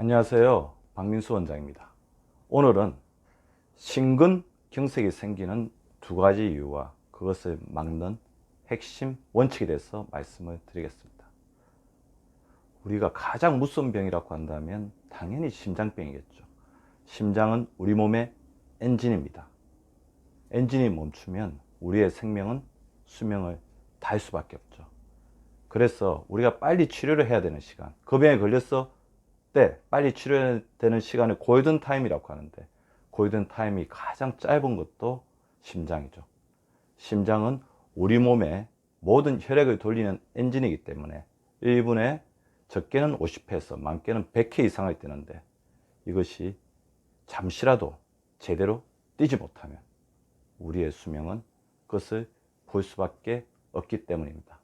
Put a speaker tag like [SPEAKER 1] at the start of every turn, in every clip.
[SPEAKER 1] 안녕하세요. 박민수 원장입니다. 오늘은 심근 경색이 생기는 두 가지 이유와 그것을 막는 핵심 원칙에 대해서 말씀을 드리겠습니다. 우리가 가장 무서운 병이라고 한다면 당연히 심장병이겠죠. 심장은 우리 몸의 엔진입니다. 엔진이 멈추면 우리의 생명은 수명을 다할 수밖에 없죠. 그래서 우리가 빨리 치료를 해야 되는 시간, 그 병에 걸렸어 때 빨리 치료해야 되는 시간을 골든 타임이라고 하는데 골든 타임이 가장 짧은 것도 심장이죠. 심장은 우리 몸의 모든 혈액을 돌리는 엔진이기 때문에 1분에 적게는 50회에서 많게는 100회 이상을 뛰는데 이것이 잠시라도 제대로 뛰지 못하면 우리의 수명은 그것을 볼 수밖에 없기 때문입니다.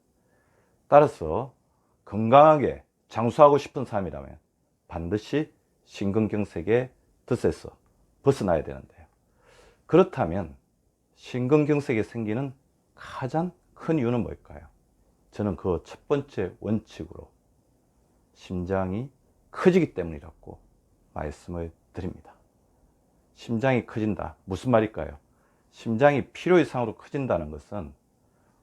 [SPEAKER 1] 따라서 건강하게 장수하고 싶은 사람이라면 반드시 심근경색의 덫에서 벗어나야 되는데요. 그렇다면 심근경색이 생기는 가장 큰 이유는 뭘까요? 저는 그 첫 번째 원칙으로 심장이 커지기 때문이라고 말씀을 드립니다. 심장이 커진다. 무슨 말일까요? 심장이 필요 이상으로 커진다는 것은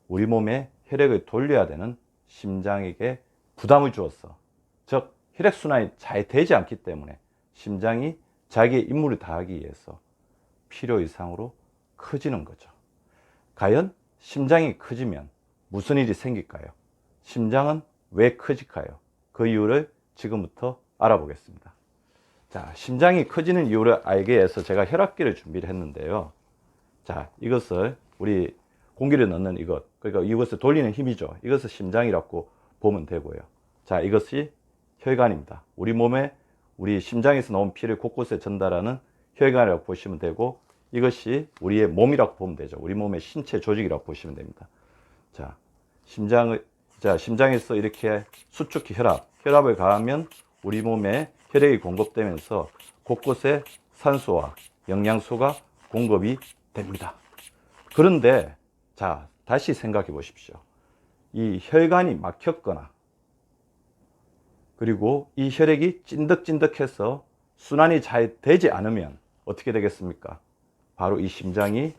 [SPEAKER 1] 우리 몸에 혈액을 돌려야 되는 심장에게 부담을 주어서 즉 혈액순환이 잘 되지 않기 때문에 심장이 자기의 임무를 다하기 위해서 필요 이상으로 커지는 거죠. 과연 심장이 커지면 무슨 일이 생길까요? 심장은 왜 커질까요? 그 이유를 지금부터 알아보겠습니다. 자, 심장이 커지는 이유를 알기 위해서 제가 혈압계를 준비를 했는데요. 자, 이것을 우리 공기를 넣는 이것, 그러니까 이것을 돌리는 힘이죠. 이것을 심장이라고 보면 되고요. 자, 이것이 혈관입니다. 우리 몸에 우리 심장에서 나온 피를 곳곳에 전달하는 혈관이라고 보시면 되고 이것이 우리의 몸이라고 보면 되죠. 우리 몸의 신체 조직이라고 보시면 됩니다. 자, 심장을 자, 심장에서 이렇게 수축기 혈압, 혈압을 가하면 우리 몸에 혈액이 공급되면서 곳곳에 산소와 영양소가 공급이 됩니다. 그런데 자, 다시 생각해 보십시오. 이 혈관이 막혔거나 그리고 이 혈액이 찐득찐득해서 순환이 잘 되지 않으면 어떻게 되겠습니까? 바로 이 심장이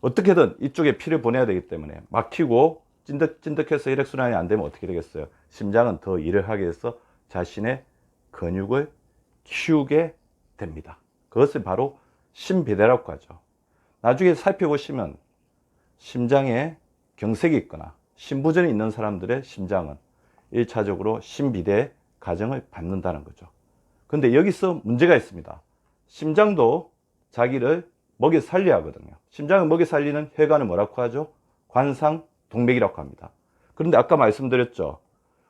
[SPEAKER 1] 어떻게든 이쪽에 피를 보내야 되기 때문에 막히고 찐득찐득해서 혈액순환이 안 되면 어떻게 되겠어요? 심장은 더 일을 하기 위해서 자신의 근육을 키우게 됩니다. 그것을 바로 심비대라고 하죠. 나중에 살펴보시면 심장에 경색이 있거나 심부전이 있는 사람들의 심장은 1차적으로 심비대 가정을 받는다는 거죠. 근데 여기서 문제가 있습니다. 심장도 자기를 먹여 살려야 하거든요. 심장을 먹여 살리는 혈관을 뭐라고 하죠? 관상 동맥이라고 합니다. 그런데 아까 말씀드렸죠.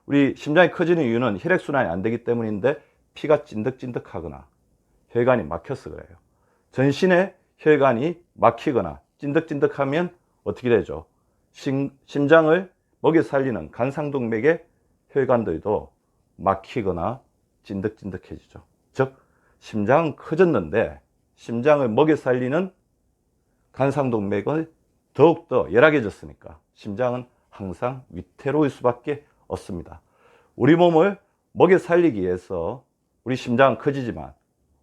[SPEAKER 1] 우리 심장이 커지는 이유는 혈액순환이 안 되기 때문인데 피가 찐득찐득하거나 혈관이 막혀서 그래요. 전신의 혈관이 막히거나 찐득찐득하면 어떻게 되죠? 심, 심장을 먹여 살리는 간상동맥의 혈관들도 막히거나 찐득찐득해지죠. 즉, 심장은 커졌는데 심장을 먹여 살리는 간상동맥을 더욱더 열악해졌으니까 심장은 항상 위태로울 수밖에 없습니다. 우리 몸을 먹여 살리기 위해서 우리 심장은 커지지만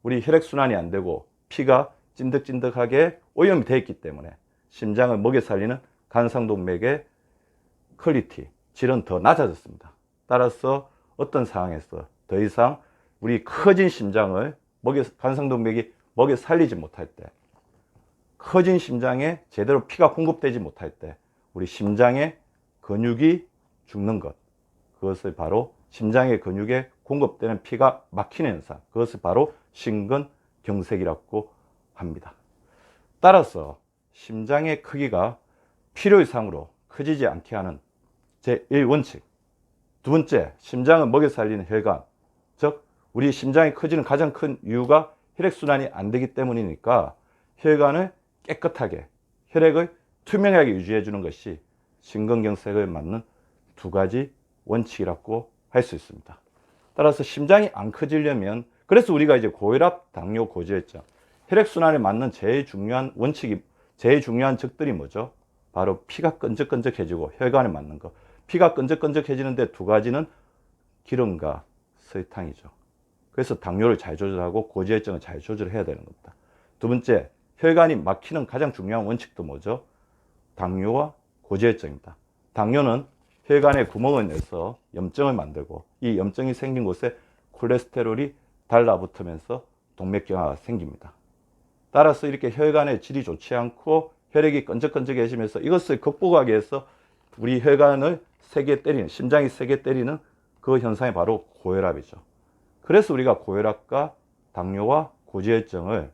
[SPEAKER 1] 우리 혈액순환이 안 되고 피가 찐득찐득하게 오염이 되어 있기 때문에 심장을 먹여 살리는 간상동맥의 퀄리티, 질은 더 낮아졌습니다. 따라서 어떤 상황에서 더 이상 우리 커진 심장을 먹여, 간상동맥이 먹여 살리지 못할 때, 커진 심장에 제대로 피가 공급되지 못할 때, 우리 심장의 근육이 죽는 것. 그것을 바로 심장의 근육에 공급되는 피가 막히는 현상. 그것을 바로 심근경색이라고 합니다. 따라서 심장의 크기가 필요 이상으로 커지지 않게 하는 제1원칙. 두 번째, 심장을 먹여 살리는 혈관. 즉, 우리 심장이 커지는 가장 큰 이유가 혈액순환이 안 되기 때문이니까 혈관을 깨끗하게, 혈액을 투명하게 유지해 주는 것이 심근경색을 막는 두 가지 원칙이라고 할 수 있습니다. 따라서 심장이 안 커지려면 그래서 우리가 이제 고혈압, 당뇨, 고지혈증 혈액순환에 맞는 제일 중요한 원칙이 제일 중요한 적들이 뭐죠? 바로 피가 끈적끈적해지고 혈관에 맞는 거. 피가 끈적끈적해지는데 두 가지는 기름과 설탕이죠. 그래서 당뇨를 잘 조절하고 고지혈증을 잘 조절해야 되는 겁니다. 두 번째, 혈관이 막히는 가장 중요한 원칙도 뭐죠? 당뇨와 고지혈증입니다. 당뇨는 혈관에 구멍을 내서 염증을 만들고 이 염증이 생긴 곳에 콜레스테롤이 달라붙으면서 동맥경화가 생깁니다. 따라서 이렇게 혈관의 질이 좋지 않고 혈액이 끈적끈적해지면서 이것을 극복하기 위해서 우리 혈관을 세게 때리는 심장이 세게 때리는 그 현상이 바로 고혈압이죠. 그래서 우리가 고혈압과 당뇨와 고지혈증을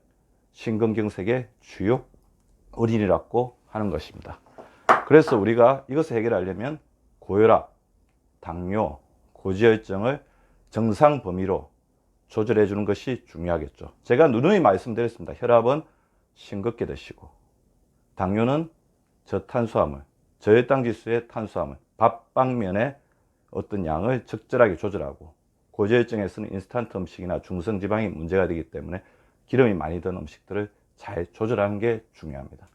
[SPEAKER 1] 심근경색의 주요 원인이라고 하는 것입니다. 그래서 우리가 이것을 해결하려면 고혈압, 당뇨, 고지혈증을 정상 범위로 조절해 주는 것이 중요하겠죠. 제가 누누이 말씀드렸습니다. 혈압은 싱겁게 드시고 당뇨는 저탄수화물, 저혈당 지수의 탄수화물, 밥빵면에 어떤 양을 적절하게 조절하고 고지혈증에서는 인스턴트 음식이나 중성지방이 문제가 되기 때문에 기름이 많이 든 음식들을 잘 조절하는 게 중요합니다.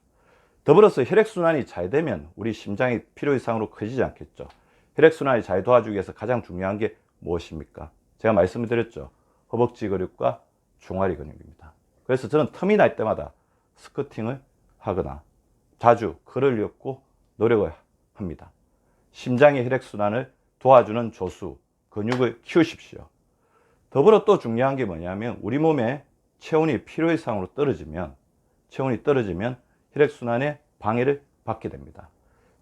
[SPEAKER 1] 더불어서 혈액순환이 잘 되면 우리 심장이 필요 이상으로 커지지 않겠죠. 혈액순환이 잘 도와주기 위해서 가장 중요한 게 무엇입니까? 제가 말씀을 드렸죠. 허벅지 근육과 종아리 근육입니다. 그래서 저는 텀이 날 때마다 스쿼팅을 하거나 자주 걸을 엮고 노력을 합니다. 심장의 혈액순환을 도와주는 조수, 근육을 키우십시오. 더불어 또 중요한 게 뭐냐면 우리 몸에 체온이 필요 이상으로 떨어지면 체온이 떨어지면 혈액순환에 방해를 받게 됩니다.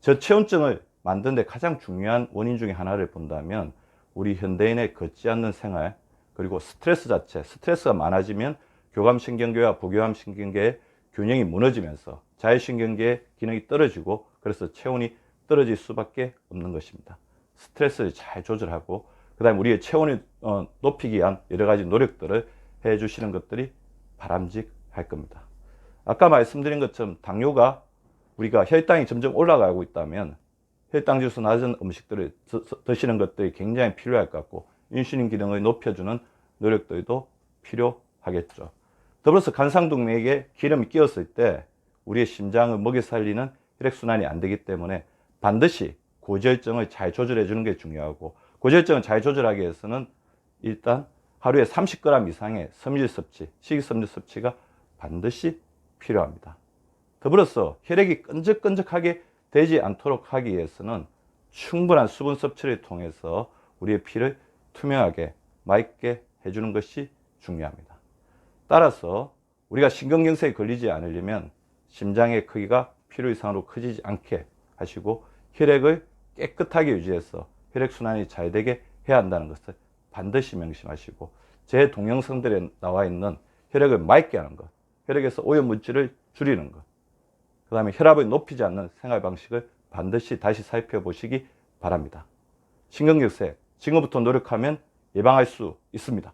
[SPEAKER 1] 저체온증을 만드는 데 가장 중요한 원인 중에 하나를 본다면 우리 현대인의 걷지 않는 생활 그리고 스트레스 자체 스트레스가 많아지면 교감신경계와 부교감신경계의 균형이 무너지면서 자율신경계의 기능이 떨어지고 그래서 체온이 떨어질 수밖에 없는 것입니다. 스트레스를 잘 조절하고 그 다음에 우리의 체온을 어, 높이기 위한 여러 가지 노력들을 해 주시는 것들이 바람직할 겁니다. 아까 말씀드린 것처럼 당뇨가 우리가 혈당이 점점 올라가고 있다면 혈당 지수 낮은 음식들을 드시는 것들이 굉장히 필요할 것 같고 인슐린 기능을 높여주는 노력들도 필요하겠죠. 더불어서 간상동맥에 기름이 끼었을 때 우리의 심장을 먹여 살리는 혈액순환이 안 되기 때문에 반드시 고지혈증을 잘 조절해 주는 게 중요하고 고지혈증을 잘 조절하기 위해서는 일단 하루에 30g 이상의 섬유질 섭취, 식이섬유 섭취가 반드시 필요합니다. 더불어서 혈액이 끈적끈적하게 되지 않도록 하기 위해서는 충분한 수분 섭취를 통해서 우리의 피를 투명하게 맑게 해주는 것이 중요합니다. 따라서 우리가 심근경색에 걸리지 않으려면 심장의 크기가 필요 이상으로 커지지 않게 하시고 혈액을 깨끗하게 유지해서 혈액순환이 잘 되게 해야 한다는 것을 반드시 명심하시고 제 동영상들에 나와 있는 혈액을 맑게 하는 것, 혈액에서 오염물질을 줄이는 것, 그 다음에 혈압을 높이지 않는 생활 방식을 반드시 다시 살펴보시기 바랍니다. 심근경색, 지금부터 노력하면 예방할 수 있습니다.